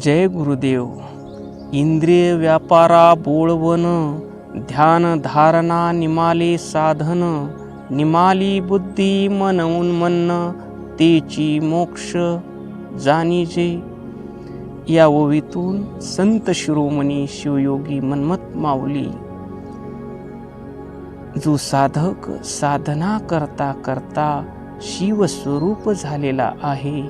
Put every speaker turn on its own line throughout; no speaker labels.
जय गुरुदेव. इंद्रिय व्यापारा बोळवन ध्यान धारणा निमाले साधन निमाली बुद्धी मन तेची मोक्ष जाणीजे. या ओवीतून संत शिरोमणी शिवयोगी मन्मत माऊली. जो साधक साधना करता करता शिवस्वरूप झालेला आहे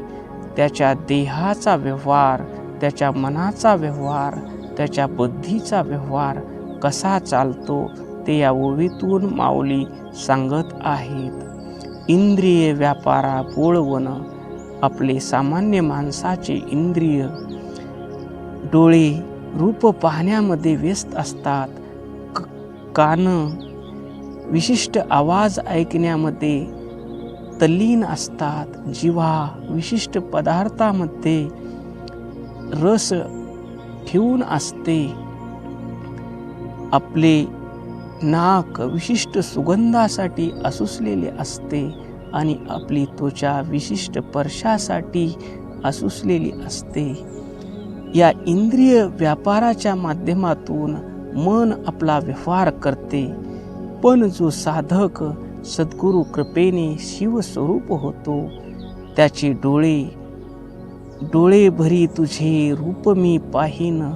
त्याच्या देहाचा व्यवहार त्याच्या मनाचा व्यवहार त्याच्या बुद्धीचा व्यवहार कसा चालतो ते या ओवीतून माऊली सांगत आहेत. इंद्रिय व्यापारा बोळवण आपले सामान्य माणसाचे इंद्रिय. डोळे रूप पाहण्यामध्ये व्यस्त असतात. क कान विशिष्ट आवाज ऐकण्यामध्ये तल्लीन असतात. जिव्हा विशिष्ट पदार्थामध्ये रस ठेवून असते. आपले नाक विशिष्ट सुगंधासाठी असुसलेले असते आणि आपली त्वचा विशिष्ट स्पर्शासाठी असुसलेली असते. या इंद्रिय व्यापाराच्या माध्यमातून मन आपला व्यवहार करते. पण जो साधक सद्गुरु कृपेने शिवस्वरूप होतो त्याचे डोळे डोळे भरी तुझे रूप मी पाहीन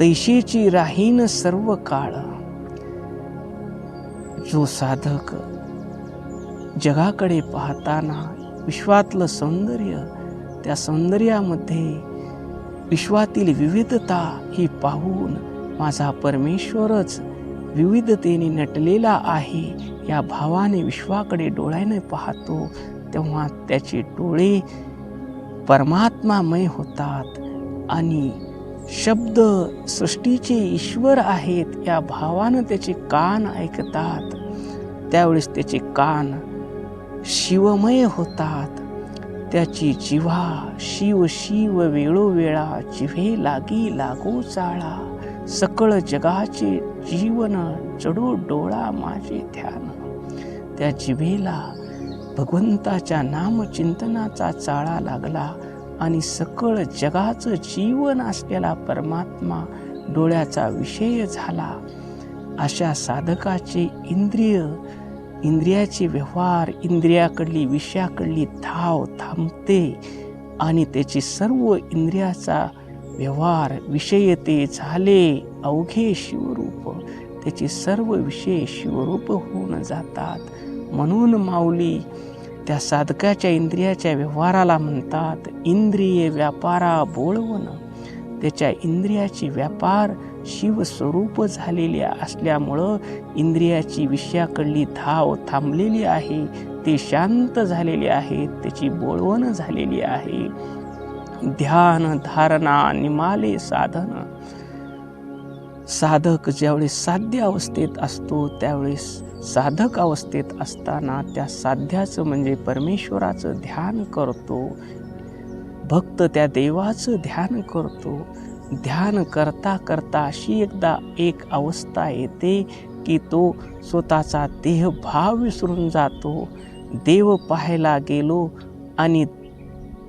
तैशेची राहीन सर्व काळ. जो साधक जगाकडे पाहताना विश्वातलं सौंदर्य त्या सौंदर्यामध्ये विश्वातील विविधता ही पाहून माझा परमेश्वरच विविधतेने नटलेला आहे. या भावाने विश्वाकडे डोळ्याने पाहतो तेव्हा त्याचे डोळे परमात्मामय होतात आणि शब्द सृष्टीचे ईश्वर आहेत या भावानं त्याचे कान ऐकतात. त्यावेळेस त्याचे कान शिवमय होतात. त्याची जिव्हा शिव शिव वेळोवेळा जिव्हे लागी लागो चाळा सकळ जगाचे जीवन चढो डोळा माझे ध्यान. त्या जिभेला भगवंताच्या नामचिंतनाचा चाळा लागला. आणि सकळ जगाचं जीवन असलेला परमात्मा डोळ्याचा विषय झाला. अशा साधकाचे इंद्रिय इंद्रियाचे व्यवहार इंद्रियाकडली विषयाकडली धाव थांबते आणि त्याची सर्व इंद्रियाचा व्यवहार विषय ते झाले अवघे शिवरूप. त्याचे सर्व विषय शिवरूप होऊन जातात. म्हणून माऊली त्या साधकाच्या इंद्रियाच्या व्यवहाराला म्हणतात इंद्रिय व्यापारा बोळवण. त्याच्या इंद्रियाची व्यापार शिवस्वरूप झालेली असल्यामुळं इंद्रियाची विषयाकडली धाव थांबलेली आहे ते शांत झालेले आहे त्याची बोळवण झालेली आहे. ध्यान धारणा निमाले साधन. साधक ज्यावेळेस साध्य अवस्थेत असतो त्यावेळेस साधक अवस्थेत असताना त्या साध्याचं म्हणजे परमेश्वराचं ध्यान करतो. भक्त त्या देवाचं ध्यान करतो. ध्यान करता करता अशी एकदा एक अवस्था येते की तो स्वतःचा देहभाव विसरून जातो. देव पाहायला गेलो आणि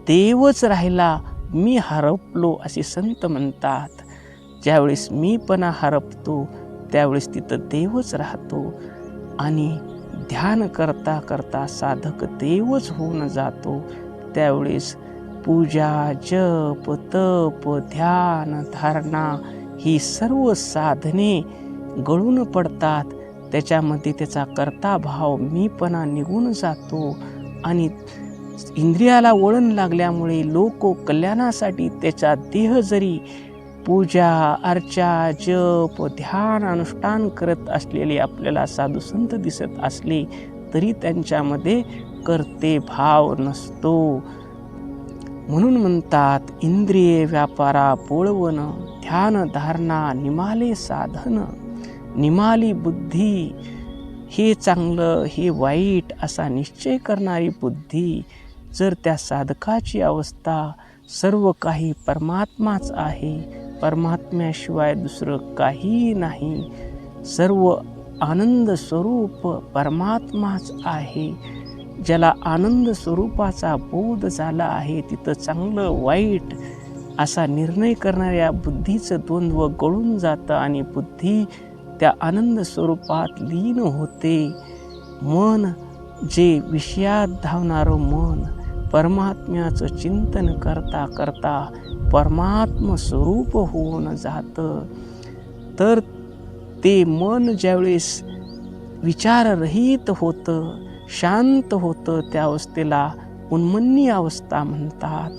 देवच राहिला मी हरपलो असे संत म्हणतात. ज्यावेळेस मीपणा हरपतो त्यावेळेस तिथं देवच राहतो. आणि ध्यान करता करता साधक देवच होऊन जातो. त्यावेळेस पूजा जप तप ध्यान धारणा ही सर्व साधने गळून पडतात. त्याच्यामध्ये त्याचा करता भाव मीपणा निघून जातो. आणि इंद्रियाला वळण लागल्यामुळे लोक कल्याणासाठी त्याचा देह जरी पूजा अर्चा जप ध्यान अनुष्ठान करत असलेले आपल्याला साधू संत दिसत असले तरी त्यांच्यामध्ये कर्ते भाव नसतो. म्हणून म्हणतात इंद्रिय व्यापारा पोळवणं ध्यान धारणा निमाले साधन निमाली बुद्धी हे चांगलं हे वाईट असा निश्चय करणारी बुद्धी जर त्या साधकाची अवस्था सर्व काही परमात्माच आहे परमात्म्याशिवाय दुसरं काही नाही. सर्व आनंद स्वरूप परमात्माच आहे. ज्याला आनंद स्वरूपाचा बोध झाला आहे तिथं चांगलं वाईट असा निर्णय करणाऱ्या बुद्धीचं द्वंद्व गळून जातं आणि बुद्धी त्या आनंद स्वरूपात लीन होते. मन जे विषयात धावणारं मन परमात्म्याचं चिंतन करता करता परमात्म स्वरूप होऊन जातं. तर ते मन ज्यावेळेस विचाररहित होतं शांत होतं त्या अवस्थेला उन्मन्नी अवस्था म्हणतात.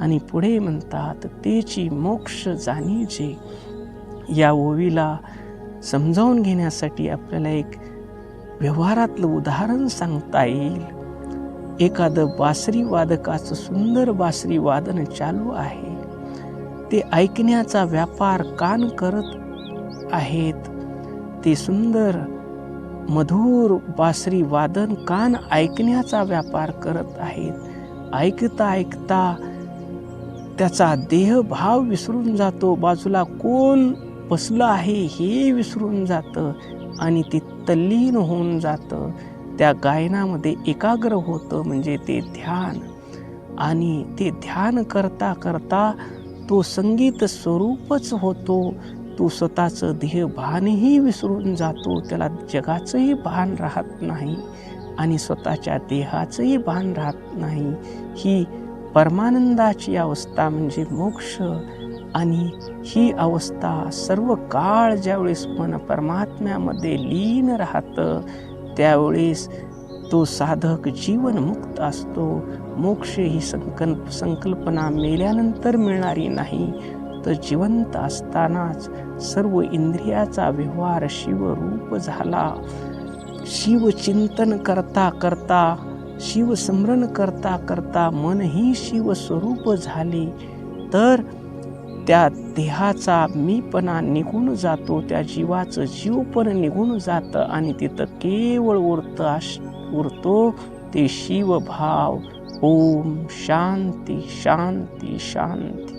आणि पुढे म्हणतात तेची मोक्ष जाणीचे या ओवीला समजावून घेण्यासाठी आपल्याला एक व्यवहारातलं उदाहरण सांगता येईल. एखादं बासरी वादकाचं सुंदर बासरी वादन चालू आहे. ते ऐकण्याचा व्यापार कान करत आहेत. ते सुंदर मधुर बासरी वादन कान ऐकण्याचा व्यापार करत आहेत. ऐकता ऐकता त्याचा देहभाव विसरून जातो. बाजूला कोण बसलं आहे हे विसरून जातं आणि ते तल्लीन होऊन जातं. त्या गायनामध्ये एकाग्र होतं म्हणजे ते ध्यान. आणि ते ध्यान करता करता तो संगीत स्वरूपच होतो. तो स्वतःचं देह भानही विसरून जातो. त्याला जगाचंही भान राहत नाही आणि स्वतःच्या देहाचंही भान राहत नाही. ही परमानंदाची अवस्था म्हणजे मोक्ष. आणि ही अवस्था सर्व काळ ज्यावेळेस मन परमात्म्यामध्ये लीन राहतं त्यावेळेस तो साधक जीवनमुक्त असतो. मोक्ष ही संकल्प संकल्पना मेल्यानंतर मिळणारी नाही. तर जिवंत असतानाच सर्व इंद्रियाचा व्यवहार शिवरूप झाला. शिवचिंतन करता करता शिवस्मरण करता करता मनही शिवस्वरूप झाले. तर त्या देहाचा मीपणा निघून जातो त्या जीवाचं जीवपण निघून जातं आणि तिथं केवळ उरतं आश उरतो ते शिवभाव. ओम शांती शांती शांती.